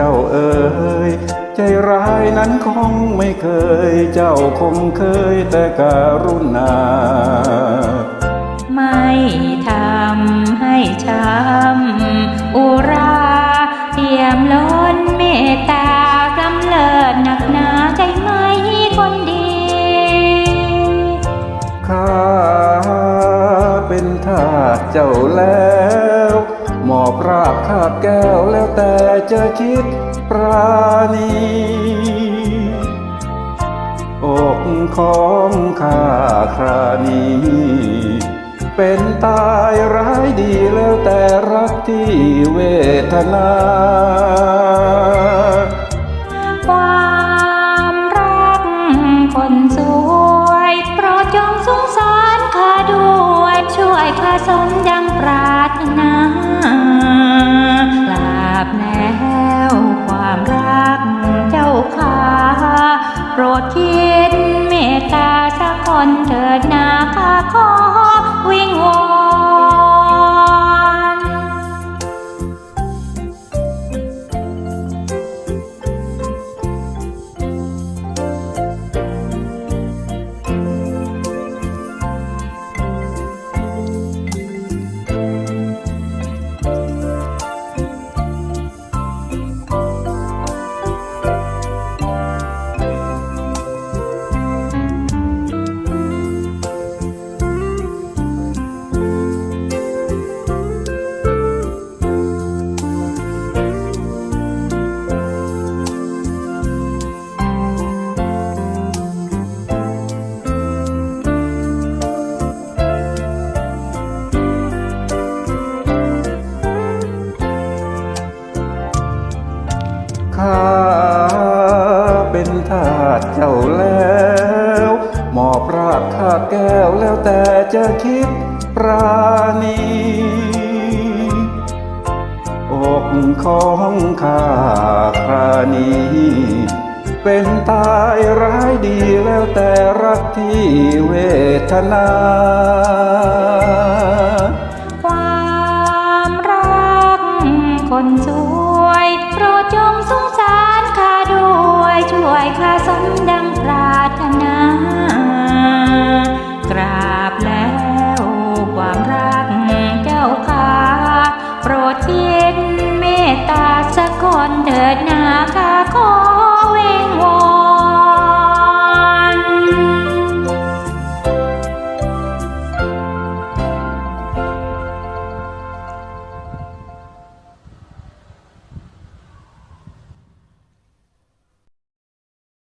เจ้าเอ๋ยใจร้ายนั้นคงไม่เคย เจ้าคงเคยแต่การุณา ไม่ทา เป็นทาเจ้าแล้วหมอบราบคาบแก้วแล้วแต่จะคิดปราณีอกของข้าครานีเป็นตายร้ายดีแล้วแต่รักที่เวทนา สมยังปรารถนากราบแล้วความรักเจ้าขาโปรดคิดเมตตาสักคนเถิดนาข้าขอ ข้าเป็นทาสเจ้าแล้วหมอบรากข้าแก้วแล้วแต่จะคิดปราณีอกของข้าคราณีเป็นตายร้ายดีแล้วแต่รักที่เวทนาความรักคนสวยโปรดจ สงสารข้าด้วยช่วยข้าสมดังปรารถนากราบแล้วความรักเจ้าข้าโปรดเย็นเมตตาสักคนเถิดนาข้าขอ